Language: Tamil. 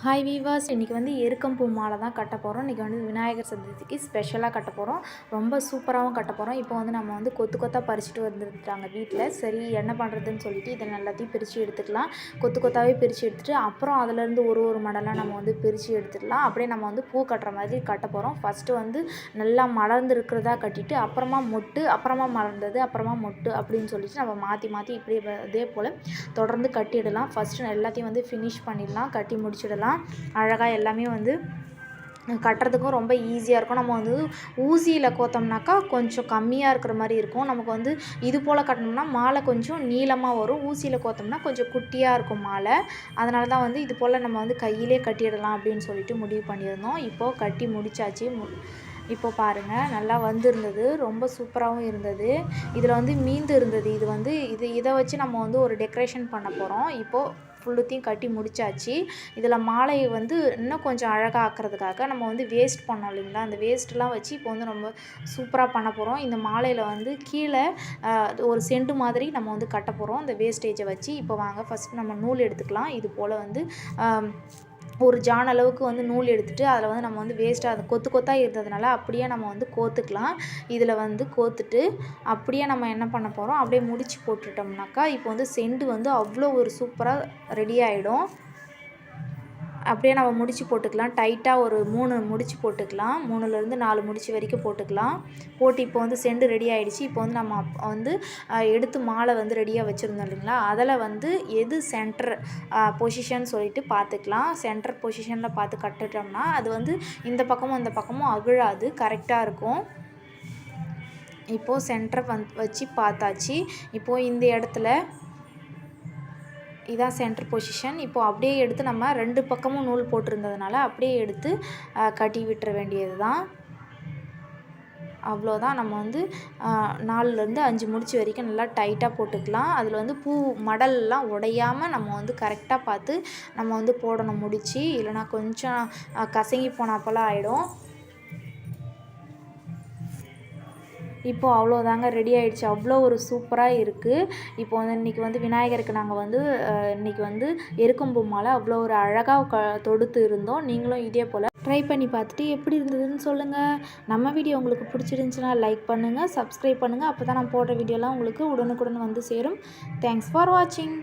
ஹாய் வீவாஸ் இன்றைக்கி வந்து எருக்கம்பூ மாலை தான் கட்ட போகிறோம் இன்றைக்கி வந்து விநாயகர் சதுர்த்திக்கு ஸ்பெஷலாக கட்ட போகிறோம் ரொம்ப சூப்பராகவும் கட்ட போகிறோம் இப்போ வந்து நம்ம வந்து கொத்து கொத்தாக பறிச்சுட்டு வந்துருக்காங்க வீட்டில் சரி என்ன பண்ணுறதுன்னு சொல்லிட்டு இதை எல்லாத்தையும் பிரித்து எடுத்துக்கலாம். கொத்து கொத்தாவே பிரித்து எடுத்துகிட்டு அப்புறம் அதுலேருந்து ஒரு ஒரு மடலாக நம்ம வந்து பிரித்து எடுத்துடலாம். அப்படியே நம்ம வந்து பூ கட்டுற மாதிரி கட்ட போகிறோம் ஃபஸ்ட்டு வந்து நல்லா மலர்ந்து இருக்கிறதா கட்டிட்டு அப்புறமா மொட்டு அப்புறமா மலர்ந்தது அப்புறமா மொட்டு அப்படின்னு சொல்லிட்டு நம்ம மாற்றி மாற்றி இப்படி அதே போல் தொடர்ந்து கட்டிடலாம். ஃபஸ்ட்டு எல்லாத்தையும் வந்து ஃபினிஷ் பண்ணிடலாம். கட்டி முடிச்சிடலாம். அழகாக எல்லாமே வந்து கட்டுறதுக்கும் ரொம்ப ஈஸியாக இருக்கும். நம்ம வந்து ஊசியில் கோத்தோம்னாக்கா கொஞ்சம் கம்மியாக இருக்கிற மாதிரி இருக்கும். நமக்கு வந்து இது போல் கட்டினோம்னா மாலை கொஞ்சம் நீளமாக வரும். ஊசியில் கோத்தோம்னா கொஞ்சம் குட்டியாக இருக்கும் மாலை. அதனால தான் வந்து இது போல் நம்ம வந்து கையிலே கட்டிடலாம் அப்படின்னு சொல்லிட்டு முடிவு பண்ணியிருந்தோம். இப்போது கட்டி முடிச்சாச்சு. மு இப்போ பாருங்கள் நல்லா வந்திருந்தது. ரொம்ப சூப்பராகவும் இருந்தது. இதில் வந்து மீந்து இருந்தது. இது வந்து இது இதை வச்சு நம்ம வந்து ஒரு டெக்கரேஷன் பண்ண போகிறோம் இப்போது ஃபுல்லுத்தையும் கட்டி முடிச்சாச்சு. இதில் மாலையை வந்து இன்னும் கொஞ்சம் அழகாக ஆக்கிறதுக்காக நம்ம வந்து வேஸ்ட் பண்ணோம் இல்லைங்களா? அந்த வேஸ்ட்லாம் வச்சு இப்போ வந்து ரொம்ப சூப்பராக பண்ண போகிறோம் இந்த மாலையில் வந்து கீழே ஒரு செண்டு மாதிரி நம்ம வந்து கட்ட போகிறோம் இந்த வேஸ்டேஜை வச்சு இப்போ வாங்க. ஃபஸ்ட் நம்ம நூல் எடுத்துக்கலாம். இது போல் வந்து ஒரு ஜான் அளவுக்கு வந்து நூல் எடுத்துகிட்டு அதில் வந்து நம்ம வந்து வேஸ்ட்டாக அது கொத்து கொத்தாக இருந்ததுனால அப்படியே நம்ம வந்து கோத்துக்கலாம். இதில் வந்து கோத்துட்டு அப்படியே நம்ம என்ன பண்ண போகிறோம் அப்படியே முடிச்சு போட்டுட்டோம்னாக்கா இப்போ வந்து செண்டு வந்து அவ்வளோ ஒரு சூப்பராக ரெடி ஆகிடும் அப்படியே நம்ம முடிச்சு போட்டுக்கலாம். டைட்டாக ஒரு மூணு முடிச்சு போட்டுக்கலாம். மூணுலேருந்து நாலு முடிச்சு வரைக்கும் போட்டுக்கலாம். போட்டு இப்போ வந்து செண்டு ரெடி ஆகிடுச்சு இப்போ வந்து நம்ம வந்து எடுத்து மாலை வந்து ரெடியாக வச்சுருந்தோம் இல்லைங்களா? அதில் வந்து எது சென்டர் பொசிஷன் சொல்லிட்டு பார்த்துக்கலாம். சென்டர் பொசிஷனில் பார்த்து கட்டுட்டோம்னா அது வந்து இந்த பக்கமும் இந்த பக்கமும் அகழாது. கரெக்டாக இருக்கும். இப்போது சென்டரை வந் வச்சு பார்த்தாச்சு. இப்போது இந்த இடத்துல இதான் சென்டர் பொசிஷன் இப்போது அப்படியே எடுத்து நம்ம ரெண்டு பக்கமும் நூல் போட்டிருந்ததுனால அப்படியே எடுத்து கட்டி விட்டுற வேண்டியது தான் அவ்வளோதான் நம்ம வந்து நாலுலேருந்து அஞ்சு முடிச்சு வரைக்கும் நல்லா டைட்டாக போட்டுக்கலாம். அதில் வந்து பூ மடல்லாம் உடையாமல் நம்ம வந்து கரெக்டாக பார்த்து நம்ம வந்து போடணும் முடிச்சு. இல்லைனா கொஞ்சம் கசங்கி போனாப்போல் ஆகிடும் இப்போது அவ்வளோதாங்க ரெடி ஆகிடுச்சு அவ்வளோ ஒரு சூப்பராக இருக்குது இப்போ வந்து இன்றைக்கி வந்து விநாயகருக்கு நாங்கள் வந்து இன்றைக்கி வந்து எருக்கம்பூ மாலை அவ்வளோ ஒரு அழகாக க தொடுத்து இருந்தோம். நீங்களும் இதே போல் ட்ரை பண்ணி பார்த்துட்டு எப்படி இருந்ததுன்னு சொல்லுங்கள் நம்ம வீடியோ உங்களுக்கு பிடிச்சிருந்துச்சுன்னா லைக் பண்ணுங்கள் சப்ஸ்கிரைப் பண்ணுங்கள் அப்போ தான் நான் போடுற வீடியோலாம் உங்களுக்கு உடனுக்குடன் வந்து சேரும். தேங்க்ஸ் ஃபார் வாட்சிங்